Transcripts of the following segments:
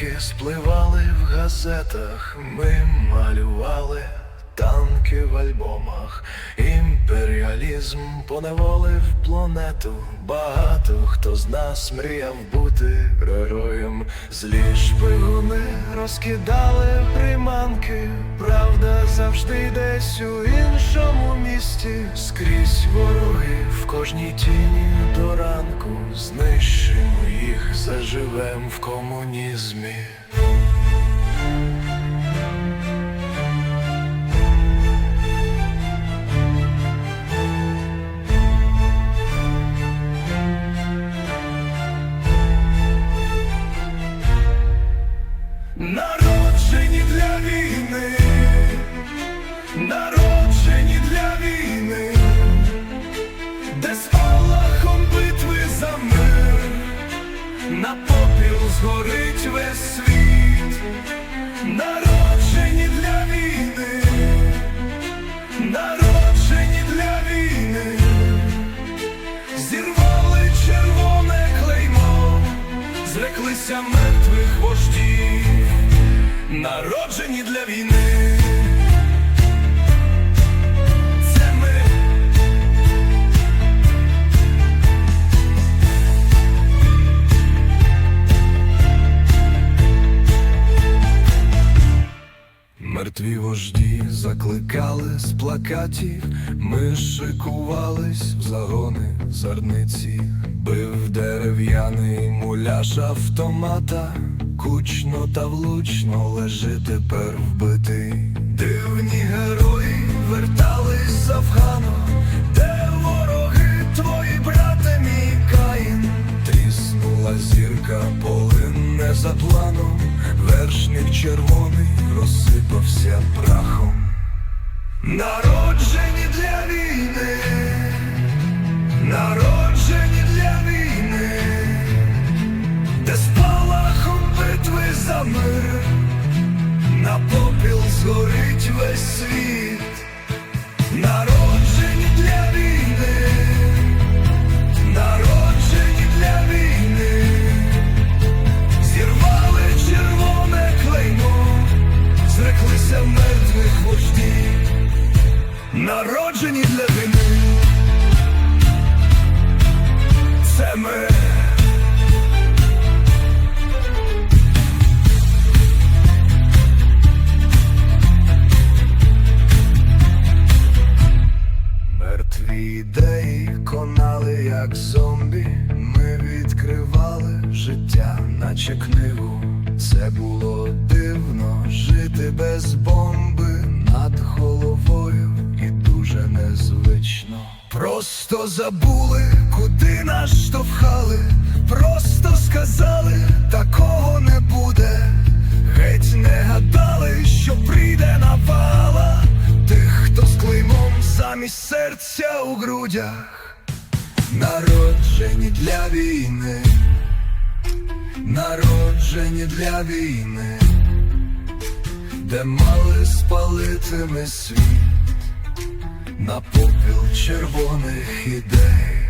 Зеки спливали в газетах, ми малювали танки в альбомах. Імперіалізм поневолив планету. Багато хто з нас мріяв бути героєм. Злі шпигуни розкидали приманки. Правда завжди десь у іншому місті. Скрізь вороги в кожній тіні до ранку. Знищимо їх, заживем в комунізмі. Мертвих вождів, народжені для війни. Закликали з плакатів, ми шикувались в загони зерниці, бив дерев'яний муляж автомата, кучно та влучно лежи тепер вбитий. Дивні герої вертались з Афгану, де вороги твої брате мій Каїн. Тріснула зірка, полине за планом, вершник червоний розсипався прахом. Народжені для війни, народжені народжені для війни, це ми. Мертві ідеї конали, як зомбі. Ми відкривали життя, наче книгу. Це було Просто забули, куди нас штовхали. Просто сказали, такого не буде. Геть не гадали, що прийде навала. Тих, хто з клеймом замість серця у грудях, народжені для війни, народжені для війни, де мали спалити ми світ на попіл червоних ідей,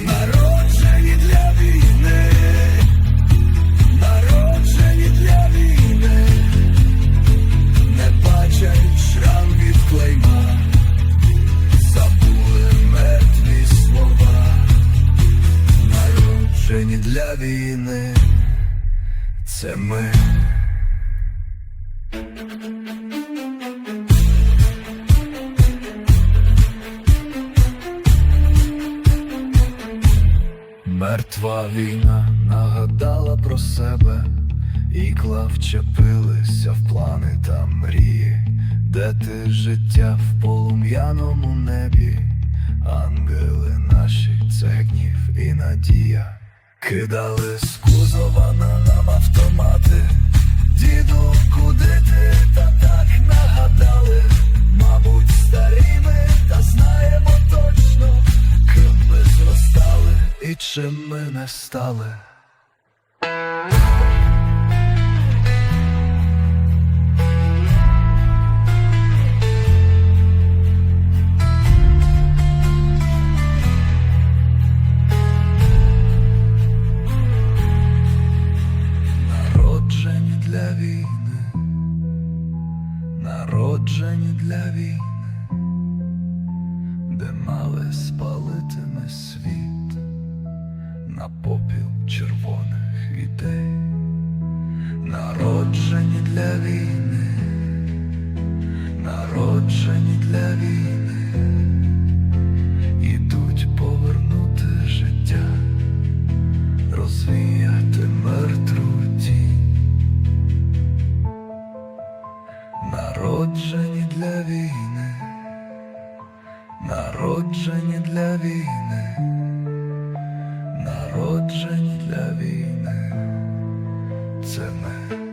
народжені для війни, народжені для війни. Не бачать шрам клейма, забули мертві слова, народжені для війни, це ми. Мертва війна нагадала про себе, ікла вчепилися в плани та мрії, де ти життя в полум'яному небі, ангели наші, це гнів і надія, кидали з і чим ми не стали. Народжені для війни, народжені для війни, де мали спалити ми світ червоних ідей, народжені для війни, народжені для війни, ідуть повернути життя, розвіяти мертву тінь. Народжені для війни, народжені для війни, народжені для війни, це ми.